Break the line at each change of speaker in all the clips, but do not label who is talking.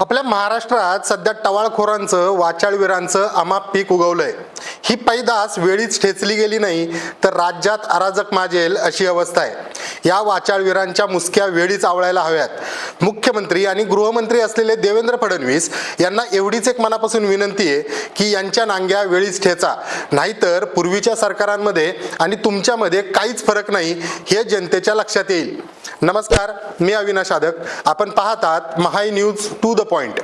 आपल्या महाराष्ट्रात सध्या टवाळखोरांचं वाचाळवीरांचं अमाप पीक उगवलंय. ही पैदास वेळीच ठेचली गेली नाही तर राज्यात अराजक माजेल अशी अवस्था आहे. या वाचाळवीरांच्या मुसक्या वेळीच आवळायला हव्यात. मुख्यमंत्री आणि गृहमंत्री असलेले देवेंद्र फडणवीस यांना एवढीच एक मनापासून विनंती आहे की यांच्या नांग्या वेळीच ठेचा. नाहीतर पूर्वीच्या सरकारांमध्ये आणि तुमच्यामध्ये काहीच फरक नाही हे जनतेच्या लक्षात येईल. नमस्कार मी अविनाश आदक. आपण पाहतात Mahai news to the point.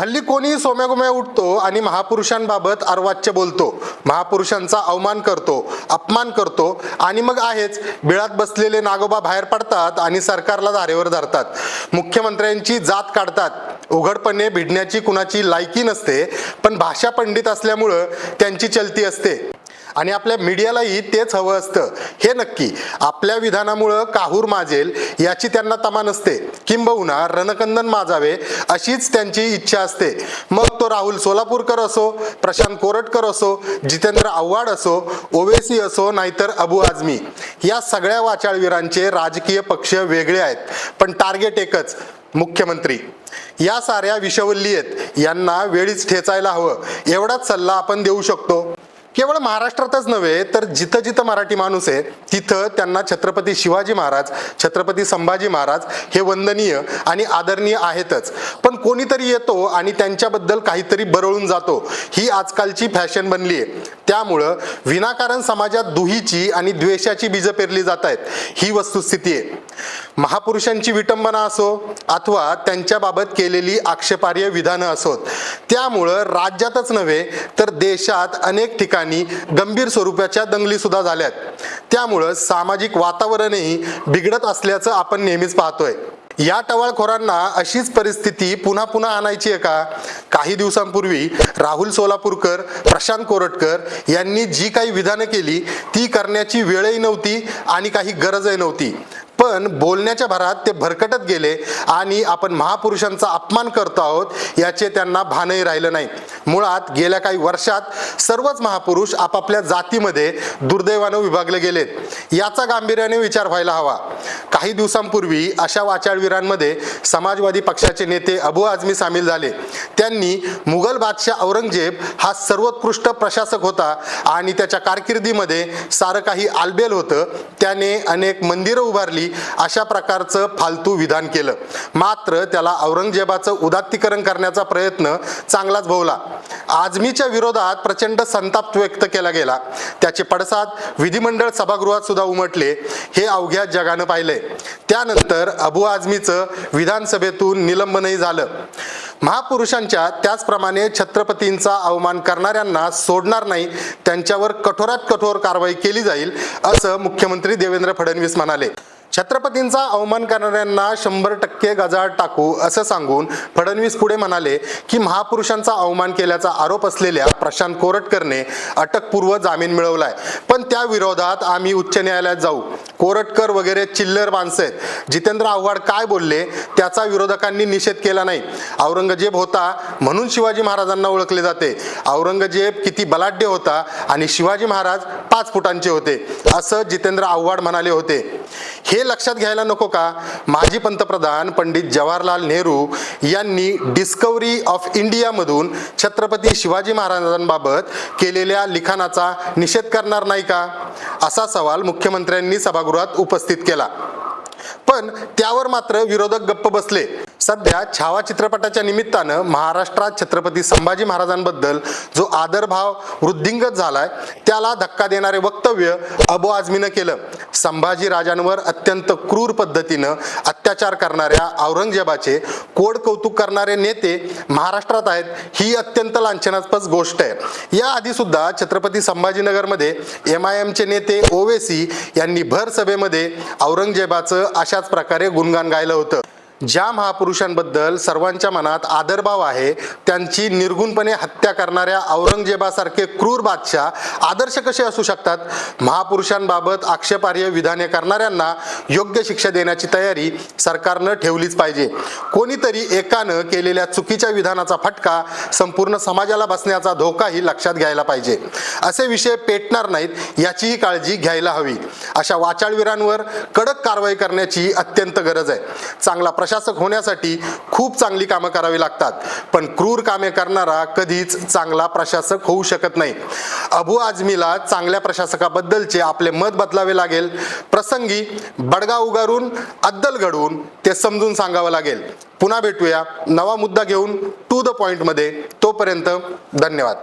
हल्ली कोणीही सोम्यागोम्या उठतो आणि महापुरुषांबाबत अर्वाच्य बोलतो. महापुरुषांचा अवमान करतो अपमान करतो आणि मग आहेच बिळात बसलेले नागोबा बाहेर पडतात आणि सरकारला धारेवर धरतात. मुख्यमंत्र्यांची जात काढतात. उघडपणे भिडण्याची कुणाची लायकी नसते पण भाषा पंडित असल्यामुळं त्यांची चलती असते. आणि आपल्या मीडियालाही तेच हवं असतं. हे नक्की. आपल्या विधानामुळं काहूर माजेल याची त्यांना तमा नसते. किंबहुना रणकंदन माजावे अशीच त्यांची इच्छा असते. मग तो राहुल सोलापूरकर असो प्रशांत कोरटकर असो जितेंद्र आव्हाड असो ओवेसी असो नाहीतर अबू आझमी. या सगळ्या वाचाळवीरांचे राजकीय पक्ष वेगळे आहेत. पण टार्गेट एकच मुख्यमंत्री. या साऱ्या विषवल्ली आहेत. यांना वेळीच ठेचायला हवं. एवढाच सल्ला आपण देऊ शकतो. केवळ महाराष्ट्रातच नव्हे तर जिथं जिथं मराठी माणूस आहे तिथं त्यांना छत्रपती शिवाजी महाराज छत्रपती संभाजी महाराज हे वंदनीय आणि आदरणीय आहेतच. पण कोणीतरी येतो आणि त्यांच्याबद्दल काहीतरी बरळून जातो. ही आजकालची फॅशन बनली आहे त्यामुळं विनाकारण समाजात दुहीची आणि द्वेषाची बीजं पेरली जात आहेत ही वस्तुस्थिती आहे. महापुरुषांची विटंबना असो अथवा त्यांच्याबाबत केलेली आक्षेपार्ह विधानं असोत त्यामुळं राज्यातच नव्हे तर देशात अनेक ठिकाणी गंभीर स्वरूपाच्या दंगली सुद्धा झाल्यात. त्यामुळं सामाजिक वातावरणही बिघडत असल्याचं आपण नेहमीच पाहतोय. या टवाळखोरांना अशीच परिस्थिती पुन्हा पुन्हा आणायची आहे का? काही दिवसांपूर्वी राहुल सोलापूरकर प्रशांत कोरटकर यांनी जी काही विधानं केली ती करण्याची वेळही नव्हती आणि काही गरजही नव्हती. पण बोलण्याच्या भरात ते भरकटत गेले आणि आपण महापुरुषांचा अपमान करतो आहोत याचे त्यांना भानही राहिलं नाही. मुळात गेल्या काही वर्षात सर्वच महापुरुष आपापल्या जातीमध्ये दुर्दैवानं विभागले गेलेत याचा गांभीर्याने विचार व्हायला हवा. काही दिवसांपूर्वी अशा वाचाळवीरांमध्ये समाजवादी पक्षाचे नेते अबू आझमी सामील झाले. त्यांनी मुघल बादशाह औरंगजेब हा सर्वोत्कृष्ट प्रशासक होता आणि त्याच्या कारकिर्दीमध्ये सारं काही आलबेल होतं. त्याने अनेक मंदिरं उभारली अशा प्रकारचं फालतू विधान केलं. मात्र त्याला औरंगजेबाचं उदात्तीकरण करण्याचा प्रयत्न चांगलाच भोवला. आझमीच्या विरोधात प्रचंड संताप व्यक्त केला गेला. त्याचे पडसाद विधिमंडळ सभागृहात सुद्धा उमटले. हे अवघ्या जगानं पाहिले त्यानंतर अबू आझमीचं विधानसभेतून निलंबनही झालं. महापुरुषांच्या त्याचप्रमाणे छत्रपतींचा अवमान करणाऱ्यांना सोडणार नाही त्यांच्यावर कठोरात कठोर कारवाई केली जाईल असं मुख्यमंत्री देवेंद्र फडणवीस म्हणाले. छत्रपतींचा अवमान करणाऱ्यांना शंभर टक्के गजाळ टाकू असं सांगून फडणवीस पुढे म्हणाले की महापुरुषांचा अवमान केल्याचा आरोप असलेल्या प्रशांत कोरटकरने अटकपूर्व जामीन मिळवलाय. पण त्या विरोधात आम्ही उच्च न्यायालयात जाऊ. कोरटकर वगैरे चिल्लर माणसं आहेत. जितेंद्र आव्हाड काय बोलले त्याचा विरोधकांनी निषेध केला नाही. औरंगजेब होता म्हणून शिवाजी महाराजांना ओळखले जाते. औरंगजेब किती बलाढ्य होता आणि शिवाजी महाराज पाच फुटांचे होते असं जितेंद्र आव्हाड म्हणाले होते. हे लक्षात घ्यायला नको का? माजी पंतप्रधान पंडित जवाहरलाल नेहरू यांनी डिस्कवरी ऑफ इंडियामधून छत्रपती शिवाजी महाराजांबाबत केलेल्या लिखाणाचा निषेध करणार नाही का? असा सवाल मुख्यमंत्र्यांनी सभागृहात उपस्थित केला. पण त्यावर मात्र विरोधक गप्प बसले. सध्या छावा चित्रपटाच्या निमित्तानं महाराष्ट्रात छत्रपती संभाजी महाराजांबद्दल जो आदरभाव वृद्धिंगत झालाय त्याला धक्का देणारे वक्तव्य अबो आझमीनं केलं. संभाजी राजांवर अत्यंत क्रूर पद्धतीनं अत्याचार करणाऱ्या औरंगजेबाचे कोड कौतुक करणारे नेते महाराष्ट्रात आहेत ही अत्यंत लांछनास्पद गोष्ट आहे. याआधी सुद्धा छत्रपती संभाजीनगरमध्ये एम आय एमचे नेते ओवेसी यांनी भर सभेमध्ये औरंगजेबाचं अशाच प्रकारे गुणगान गायलं होतं. ज्या महापुरुषांबद्दल सर्वांच्या मनात आदरभाव आहे त्यांची निर्गुणपणे हत्या करणाऱ्या औरंगजेबासारखे क्रूर बादशाह आदर्श कसे असू शकतात? महापुरुषांबाबत आक्षेपार्ह विधाने करणाऱ्यांना योग्य शिक्षा देण्याची तयारी सरकारनं ठेवलीच पाहिजे. कोणीतरी एकानं केलेल्या चुकीच्या विधानाचा फटका संपूर्ण समाजाला बसण्याचा धोकाही लक्षात घ्यायला पाहिजे. असे विषय पेटणार नाहीत याचीही काळजी घ्यायला हवी. अशा वाचाळवीरांवर कडक कारवाई करण्याची अत्यंत गरज आहे. चांगला प्रशासक होण्यासाठी खूप चांगली कामं करावी लागतात. पण क्रूर कामे करणारा कधीच चांगला प्रशासक होऊ शकत नाही. अबू आझमीला चांगल्या प्रशासकाबद्दलचे आपले मत बदलावे लागेल. प्रसंगी बडगा उगारून अद्दल घडवून ते समजून सांगावं लागेल. पुन्हा भेटूया. नवा मुद्दा घेऊन टू द पॉइंटमध्ये तोपर्यंत धन्यवाद.